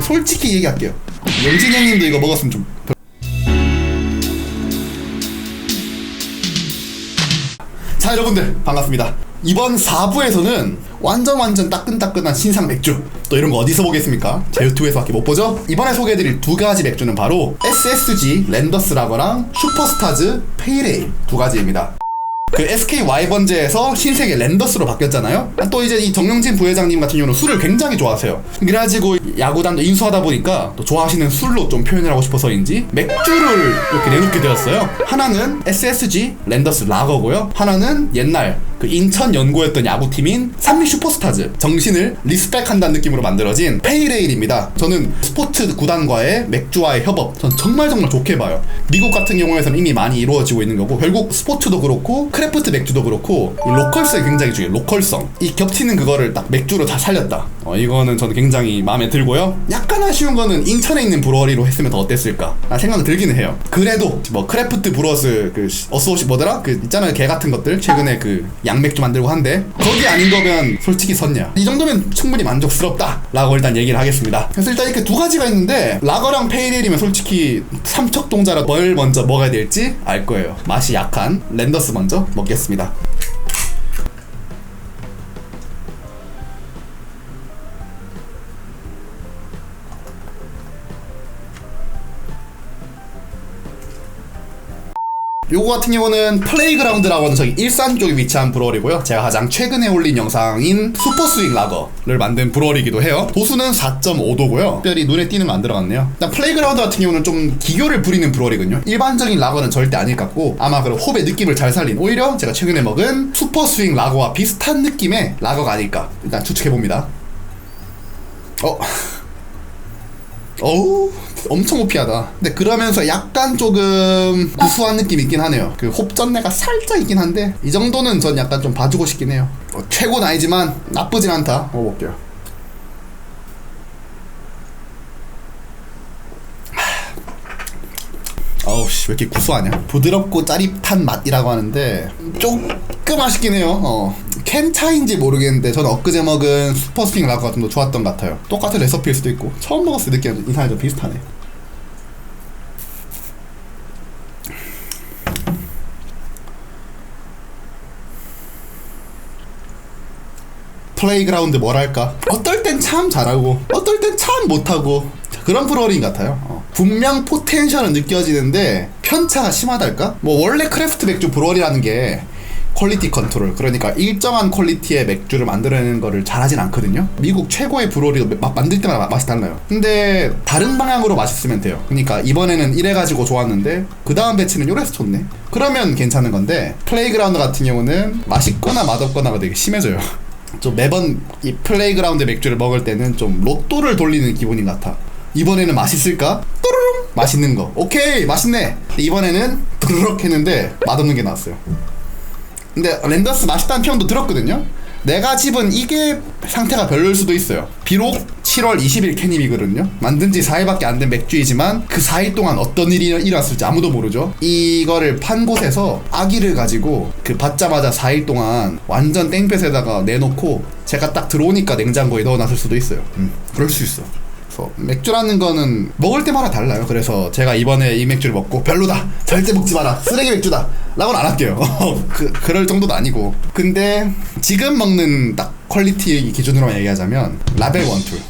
솔직히 얘기할게요. 영진 형님도 이거 먹었으면 좀. 별- 자 여러분들 반갑습니다. 이번 4부에서는 완전 완전 따끈따끈한 신상 맥주 또 이런 거 어디서 보겠습니까? 제 유튜브에서밖에 못 보죠? 이번에 소개해드릴 두 가지 맥주는 바로 SSG 랜더스 라거랑 슈퍼스타즈 페이레일 두 가지입니다. 그 SK 와이번즈에서 신세계 랜더스로 바뀌었잖아요. 또 이제 이 정영진 부회장님 같은 경우는 술을 굉장히 좋아하세요. 그래가지고 야구단도 인수하다 보니까 또 좋아하시는 술로 좀 표현을 하고 싶어서인지 맥주를 이렇게 내놓게 되었어요. 하나는 SSG 랜더스 라거고요. 하나는 옛날 그 인천 연고였던 야구팀인 산미 슈퍼스타즈 정신을 리스펙한다는 느낌으로 만들어진 페이레일입니다. 저는 스포츠 구단과의 맥주와의 협업 전 정말 정말 좋게 봐요. 미국 같은 경우에서는 이미 많이 이루어지고 있는 거고 결국 스포츠도 그렇고 크래프트 맥주도 그렇고 이 로컬성이 굉장히 중요해요. 로컬성 이 겹치는 그거를 딱 맥주로 다 살렸다. 어, 이거는 저는 굉장히 마음에 들고요. 약간 아쉬운 거는 인천에 있는 브루어리로 했으면 더 어땠을까 아, 생각은 들기는 해요. 그래도 뭐 크래프트 브루어스 그 어스오시 뭐더라 그 있잖아요 개 같은 것들 최근에 그 양맥주 만들고 한데 거기 아닌 거면 솔직히 섰냐 이 정도면 충분히 만족스럽다라고 일단 얘기를 하겠습니다. 그래서 일단 이렇게 두 가지가 있는데 라거랑 페이레일이면 솔직히 삼척동자라 뭘 먼저 먹어야 될지 알 거예요. 맛이 약한 랜더스 먼저 먹겠습니다. 요거 같은 경우는 플레이그라운드라고 하는 저기 일산 쪽에 위치한 브루어리고요. 제가 가장 최근에 올린 영상인 슈퍼스윙 라거를 만든 브루어리기도 해요. 도수는 4.5도고요. 특별히 눈에 띄는 거 안 들어갔네요. 일단 플레이그라운드 같은 경우는 좀 기교를 부리는 브루어리거든요. 일반적인 라거는 절대 아닐 것 같고 아마 그런 홉의 느낌을 잘 살린 오히려 제가 최근에 먹은 슈퍼스윙 라거와 비슷한 느낌의 라거가 아닐까 일단 추측해봅니다. 어? 어우 엄청 호피하다. 근데 그러면서 약간 조금 구수한 느낌 있긴 하네요. 그 홉전내가 살짝 있긴 한데 이 정도는 전 약간 좀 봐주고 싶긴 해요. 뭐 최고는 아니지만 나쁘진 않다. 먹어볼게요. 어우씨 왜 이렇게 구수하냐. 부드럽고 짜릿한 맛이라고 하는데 조금 아쉽긴 해요. 어. 캔 차인지 모르겠는데 저는 엊그제 먹은 슈퍼스윙 라거가 좀 더 좋았던 것 같아요. 똑같은 레시피일 수도 있고. 처음 먹었을 때 느낌 인상이 좀 비슷하네. 플레이그라운드 뭐랄까? 어떨 땐 참 잘하고 어떨 땐 참 못하고. 자, 그런 프로그램 같아요. 어. 분명 포텐셜은 느껴지는데 편차가 심하달까? 뭐 원래 크래프트 맥주 브로리라는 게 퀄리티 컨트롤 그러니까 일정한 퀄리티의 맥주를 만들어내는 거를 잘하진 않거든요 미국 최고의 브로리도 마- 만들 때마다 마- 맛이 달라요 근데 다른 방향으로 맛있으면 돼요 그러니까 이번에는 이래가지고 좋았는데 그 다음 배치는 요래서 좋네 그러면 괜찮은 건데 플레이그라운드 같은 경우는 맛있거나 맛없거나가 되게 심해져요 좀 매번 이 플레이그라운드 맥주를 먹을 때는 좀 로또를 돌리는 기분인 것 같아. 이번에는 맛있을까? 또르릉 맛있는 거. 오케이 맛있네. 이번에는 두루룩 했는데 맛없는 게 나왔어요. 근데 랜더스 맛있다는 평도 들었거든요. 내가 집은 이게 상태가 별로일 수도 있어요. 비록 7월 20일 캔입이거든요. 만든 지 4일밖에 안 된 맥주이지만 그 4일 동안 어떤 일이 일어났을지 아무도 모르죠. 이거를 판 곳에서 아기를 가지고 그 받자마자 4일 동안 완전 땡볕에다가 내놓고 제가 딱 들어오니까 냉장고에 넣어놨을 수도 있어요. 음, 그럴 수 있어. 그래서 맥주라는 거는 먹을 때마다 달라요. 그래서 제가 이번에 이 맥주를 먹고 별로다. 절대 먹지 마라. 쓰레기 맥주다. 라고는 안 할게요. 그, 그럴 정도도 아니고. 근데 지금 먹는 딱 퀄리티 기준으로만 얘기하자면 라벨 원툴.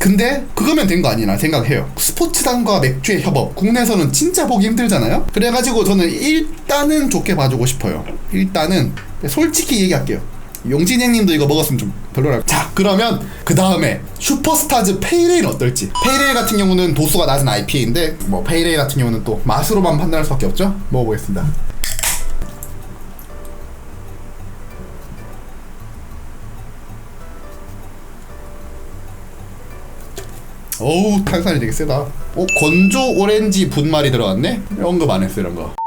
근데 그거면 된 거 아니나 생각해요. 스포츠단과 맥주의 협업. 국내에서는 진짜 보기 힘들잖아요. 그래가지고 저는 일단은 좋게 봐주고 싶어요. 일단은 솔직히 얘기할게요. 용진 형님도 이거 먹었으면 좀 별로랄. 자, 그러면 그 다음에 슈퍼스타즈 페이레일 어떨지. 페이레일 같은 경우는 도수가 낮은 IPA인데 뭐 페이레일 같은 경우는 또 맛으로만 판단할 수밖에 없죠. 먹어보겠습니다. 어우 탄산이 되게 세다. 어 건조 오렌지 분말이 들어갔네. 언급 안 했어 이런 거.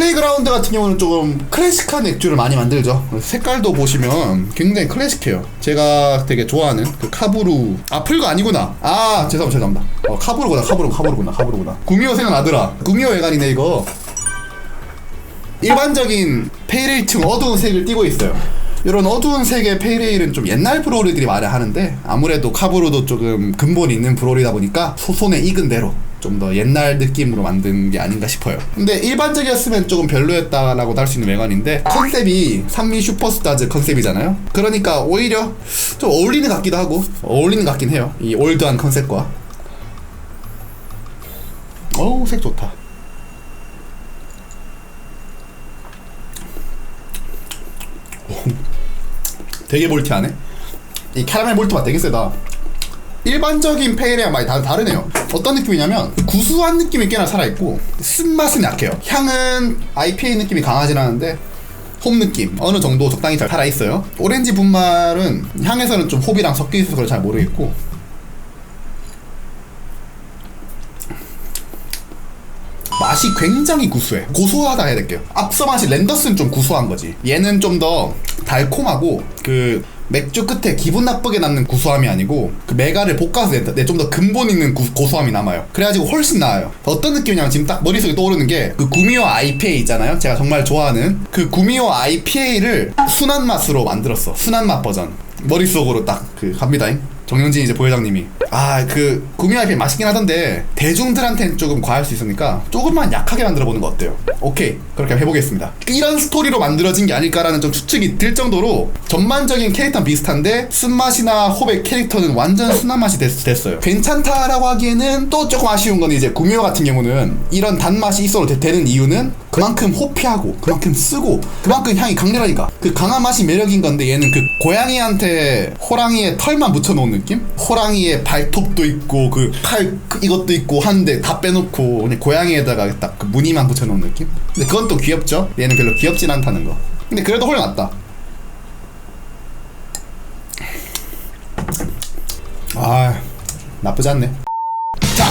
플레이그라운드 같은 경우는 조금 클래식한 맥주를 많이 만들죠. 색깔도 보시면 굉장히 클래식해요. 제가 되게 좋아하는 그 카부루 아 풀거 아니구나. 아 죄송합니다 죄송합니다. 어 카부루구나 카부루 카부루구나 카부루구나. 구미호 생각나더라. 구미호 외관이네 이거. 일반적인 페이레일층 어두운 색을 띠고 있어요. 이런 어두운 색의 페이레일은 좀 옛날 브로리들이 많이 하는데 아무래도 카브로도 조금 근본이 있는 브로리다 보니까 소손에 익은 대로 좀 더 옛날 느낌으로 만든 게 아닌가 싶어요. 근데 일반적이었으면 조금 별로였다라고 할수 있는 외관인데 컨셉이 산미 슈퍼스타즈 컨셉이잖아요. 그러니까 오히려 좀 어울리는 것 같기도 하고 어울리는 것 같긴 해요. 이 올드한 컨셉과. 어우 색 좋다. 되게 볼티하네. 이 캐러멜 몰트 맛 되게 세다. 일반적인 페일이랑 많이 다, 다르네요. 어떤 느낌이냐면 구수한 느낌이 꽤나 살아있고 쓴맛은 약해요. 향은 IPA 느낌이 강하진 않은데 홉 느낌 어느 정도 적당히 잘 살아있어요. 오렌지 분말은 향에서는 좀 홉이랑 섞여 있어서 잘 모르겠고 맛이 굉장히 구수해. 고소하다 해야 될게요. 앞서 맛이 랜더스는 좀 구수한 거지. 얘는 좀 더 달콤하고 그 맥주 끝에 기분 나쁘게 남는 구수함이 아니고 그 메가를 볶아서 내 좀 더 근본 있는 구- 고소함이 남아요. 그래가지고 훨씬 나아요. 어떤 느낌이냐면 지금 딱 머릿속에 떠오르는 게 그 구미호 IPA 있잖아요. 제가 정말 좋아하는 그 구미호 IPA를 순한 맛으로 만들었어. 순한 맛 버전. 머릿속으로 딱 그 갑니다잉. 정영진 이제 부회장님이 아 그 구미 IPA 맛있긴 하던데 대중들한테는 조금 과할 수 있으니까 조금만 약하게 만들어 보는 거 어때요? 오케이 그렇게 해보겠습니다. 이런 스토리로 만들어진 게 아닐까라는 좀 추측이 들 정도로 전반적인 캐릭터는 비슷한데 쓴맛이나 호백 캐릭터는 완전 순한 맛이 됐, 됐어요. 괜찮다라고 하기에는 또 조금 아쉬운 건 이제 구미호 같은 경우는 이런 단맛이 있어도 되- 되는 이유는 그만큼 호피하고 그만큼 쓰고 그만큼 향이 강렬하니까 그 강한 맛이 매력인 건데 얘는 그 고양이한테 호랑이의 털만 붙여놓은 느낌? 호랑이의 발톱도 있고 그팔 이것도 있고 한데 다 빼놓고 그냥 고양이에다가 딱 그 무늬만 붙여놓은 느낌? 근데 그건 또 귀엽죠? 얘는 별로 귀엽진 않다는 거 근데 그래도 홀려놨다 아 나쁘지 않네 자,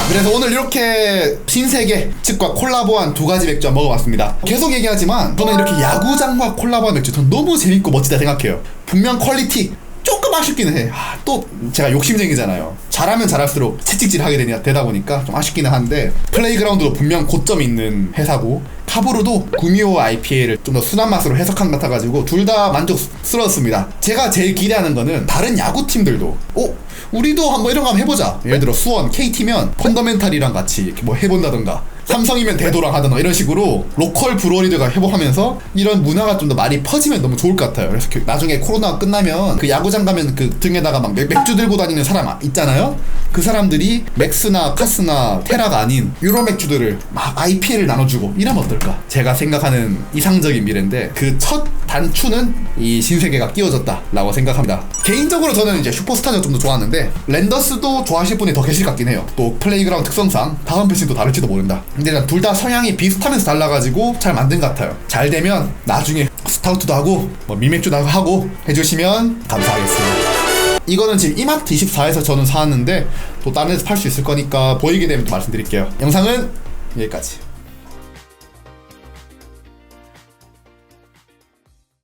그래서 오늘 이렇게 신세계 측과 콜라보한 두 가지 맥주 먹어봤습니다. 계속 얘기하지만 저는 이렇게 야구장과 콜라보한 맥주 전 너무 재밌고 멋지다 생각해요. 분명 퀄리티 조금 아쉽기는 해. 아, 또 제가 욕심쟁이잖아요. 잘하면 잘할수록 채찍질 하게 되다 보니까 좀 아쉽기는 한데 플레이그라운드도 분명 고점 있는 회사고 카브루도 구미호 IPA를 좀 더 순한 맛으로 해석한 것 같아가지고 둘 다 만족스러웠습니다. 제가 제일 기대하는 거는 다른 야구팀들도 어? 우리도 한번 이런 거 한번 해보자. 예를 들어 수원, KT면 펀더멘탈이랑 같이 이렇게 뭐 해본다던가 삼성이면 대도랑 하던가 이런 식으로 로컬 브루어리들과 회복하면서 이런 문화가 좀 더 많이 퍼지면 너무 좋을 것 같아요. 그래서 그 나중에 코로나가 끝나면 그 야구장 가면 그 등에다가 막 맥- 맥주 들고 다니는 사람 있잖아요. 그 사람들이 맥스나 카스나 테라가 아닌 유로 맥주들을 막 IPA를 나눠주고 이러면 어떨까? 제가 생각하는 이상적인 미래인데 그 첫 단추는 이 신세계가 끼워졌다라고 생각합니다. 개인적으로 저는 이제 슈퍼스타즈가 좀더 좋아하는데 랜더스도 좋아하실 분이 더 계실 것 같긴 해요. 또 플레이그라운드 특성상 다음 패신도 다를지도 모른다. 근데 둘다 성향이 비슷하면서 달라가지고 잘 만든 것 같아요. 잘 되면 나중에 스타우트도 하고 뭐 미맥주도 하고 해주시면 감사하겠습니다. 이거는 지금 이마트 24에서 저는 사왔는데 또 다른 데서 팔 수 있을 거니까 보이게 되면 또 말씀드릴게요. 영상은 여기까지.